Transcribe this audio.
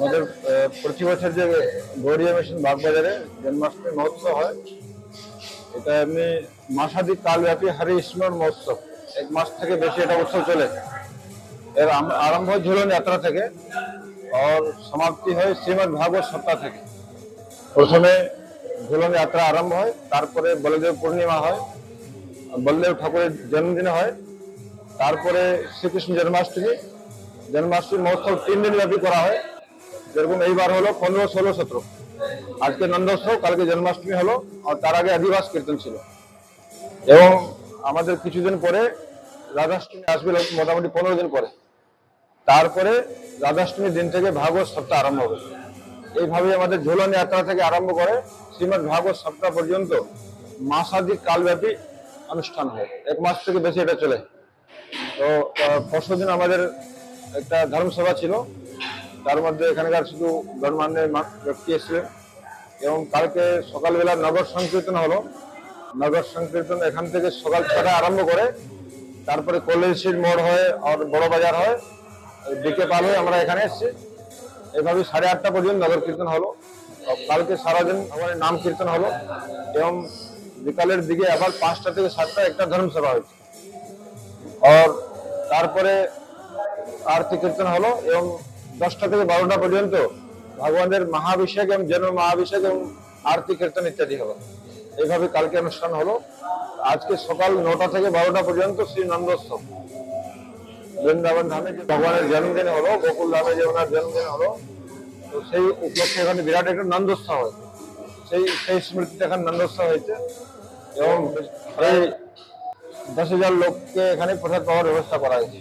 আমাদের প্রতি বছর যে গৌরিয়া মিশন বাগবাজারে জন্মাষ্টমী মহোৎসব হয়, এটা এমনি মাসাধিক কালব্যাপী হরি স্মরণ মহোৎসব। এক মাস থেকে বেশি এটা উৎসব চলে এর আরম্ভ ঝুলন যাত্রা থেকে, আর সমাপ্তি হয় শ্রীমদ ভাগবত সপ্তাহ থেকে। প্রথমে ঝুলন যাত্রা আরম্ভ হয়, তারপরে বলদেব পূর্ণিমা হয়, বলদেব ঠাকুরের জন্মদিনে হয়, তারপরে শ্রীকৃষ্ণ জন্মাষ্টমী। জন্মাষ্টমী মহোৎসব তিন দিন ব্যাপী করা হয়। যেরকম এইবার হলো পনেরো, ষোলো, সতেরো। আজকে নন্দোৎসব, কালকে জন্মাষ্টমী হলো, আর তার আগে আদিবাস কীর্তন ছিল। এবং আমাদের কিছুদিন পরে রাধাষ্টমী আসবে মোটামুটি পনেরো দিন পরে। তারপরে রাধাষ্টমীর দিন থেকে ভাগবত সপ্তাহ আরম্ভ হবে। এইভাবে আমাদের ঝুলন যাত্রা থেকে আরম্ভ করে শ্রীমদ ভাগবত সপ্তাহ পর্যন্ত মাসাধিক কালব্যাপী অনুষ্ঠান হয়। এক মাস থেকে বেশি এটা চলে। তো পরশু দিন আমাদের একটা ধর্মসভা ছিল। তার মধ্যে এখানকার শুধু গণমান্য মা- ব্যক্তি এসেছিলেন এবং কালকে সকালবেলা নগর সংকীর্তন হলো। নগর সংকীর্তন এখান থেকে সকাল ছটা আরম্ভ করে, তারপরে স্ট্রিট মোড় হয় আর বড় বাজার হয় দিকে পাল হয়ে আমরা এখানে এসেছি। এভাবে সাড়ে আটটা পর্যন্ত নগর কীর্তন হলো। কালকে সারাদিন আমাদের নাম কীর্তন হলো। এবং বিকালের দিকে আবার পাঁচটা থেকে সাতটা একটা ধর্মসভা হয়েছে। আর তারপরে আরতি কীর্তন হলো এবং দশটা থেকে বারোটা পর্যন্ত ভগবানের মহাভিষেক এবং জন্ম মহাভিষেক এবং আরতি, কীর্তন ইত্যাদি হলো এইভাবে কালকে অনুষ্ঠান হলো। আজকে সকাল নটা থেকে বারোটা পর্যন্ত শ্রী নন্দোৎসব। বৃন্দাবন ধামে যে ভগবানের জন্মদিন হলো, গোকুল ধামে যে ওনার জন্মদিন হলো, তো সেই উপলক্ষে এখানে বিরাট একটা নন্দোৎসব হয়েছে। সেই সেই স্মৃতিতে এখানে নন্দোৎসব হয়েছে এবং প্রায় দশ হাজার লোককে এখানে প্রসাদ পাওয়ার ব্যবস্থা করা হয়েছে।